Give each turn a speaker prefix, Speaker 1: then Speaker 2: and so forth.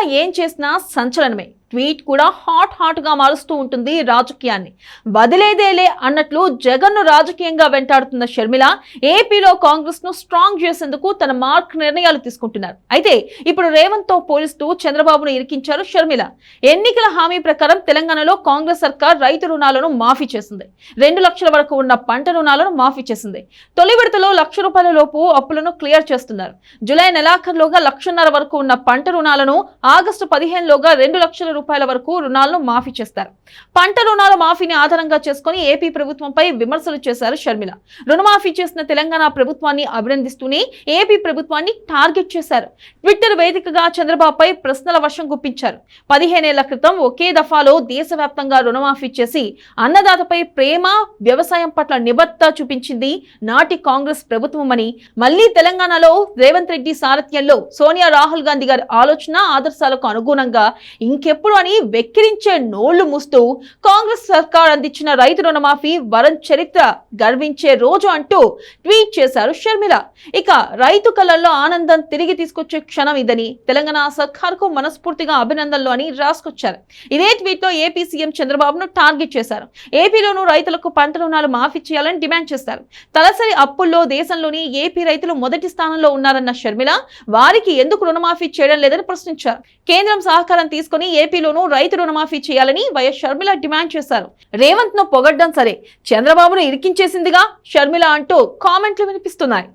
Speaker 1: ఏం చేసినా సంచలనమే. ట్వీట్ కూడా హాట్ హాట్గా మారుస్తూ ఉంటుంది రాజకీయాన్ని. వదిలేదేలే అన్నట్లు జగన్ను రాజకీయంగా వెంటాడుతున్న షర్మిల ఏపీలో కాంగ్రెస్ను స్ట్రాంగ్ చేసేందుకు తన మార్క్ నిర్ణయాలు తీసుకుంటున్నారు. అయితే ఇప్పుడు రేవంత్తో పోలిస్తూ చంద్రబాబును ఇరికించారు షర్మిల. ఎన్నికల హామీ ప్రకారం తెలంగాణలో కాంగ్రెస్ సర్కార్ రైతు రుణాలను మాఫీ చేసింది. రెండు లక్షల వరకు ఉన్న పంట రుణాలను మాఫీ చేసింది. తొలి విడతలో లక్ష రూపాయల లోపు అప్పులను క్లియర్ చేస్తున్నారు. జూలై నెలాఖరులోగా లక్షన్నర వరకు ఉన్న పంట రుణాలను ఆగస్టు పదిహేనులోగా రెండు లక్షల రూపాయల వరకు రుణాలను మాఫీ చేస్తారు. పంట రుణాల మాఫీని ఆధారంగా చేసుకుని ఏపీ ప్రభుత్వంపై విమర్శలు చేశారు షర్మిల. రుణమాఫీ చేసిన తెలంగాణ ప్రభుత్వాన్ని అభినందిస్తూనే ఏపీ ప్రభుత్వాన్ని టార్గెట్ చేశారు. ట్విట్టర్ వేదికగా చంద్రబాబుపై ప్రశ్నల వర్షం గుప్పించారు. పదిహేనేళ్ళ క్రితం ఒకే దఫాలో దేశవ్యాప్తంగా రుణమాఫీ చేసి అన్నదాతపై ప్రేమ వ్యవసాయం పట్ల నిబద్ధత చూపించింది నాటి కాంగ్రెస్ ప్రభుత్వమని మళ్ళీ తెలంగాణలో రేవంత్ రెడ్డి సారథ్యంలో సోనియా రాహుల్ గాంధీ గారి ఆలోచన ఆదర్శాలకు అనుగుణంగా ఇంకెప్పుడు అని వెక్కిరించే నోళ్ళు మూస్తూ కాంగ్రెస్ సర్కార్ అందించిన రైతు రుణమాఫీ వరం చరిత్ర గర్వించే రోజు అంటూ ట్వీట్ చేశారు షర్మిల. ఇక రైతు కళల్లో ఆనందం తిరిగి తీసుకొచ్చే క్షణం ఇదని తెలంగాణ సర్కార్కు మనస్ఫూర్తిగా అభినందనలు అని రాసుకొచ్చారు. ఇదే ట్వీట్లో ఏపీ సీఎం చంద్రబాబును టార్గెట్ చేశారు. ఏపీలోనూ రైతులకు పంట రుణాలు మాఫీ చేయాలని డిమాండ్ చేశారు తలసరి అప్పుల్లో దేశంలోని ఏపీ రైతులు మొదటి స్థానంలో ఉన్నారన్న షర్మిల వారికి ఎందుకు రుణమాఫీ చేయడం లేదని ప్రశ్నించారు. కేంద్రం సహకారం తీసుకుని ఏపీలోనూ రైతు రుణమాఫీ చేయాలని వైఎస్ షర్మిల డిమాండ్ చేశారు. రేవంత్ను పొగడ్డం సరే చంద్రబాబును ఇరికించేసిందిగా షర్మిల అంటూ కామెంట్లు వినిపిస్తున్నాయి.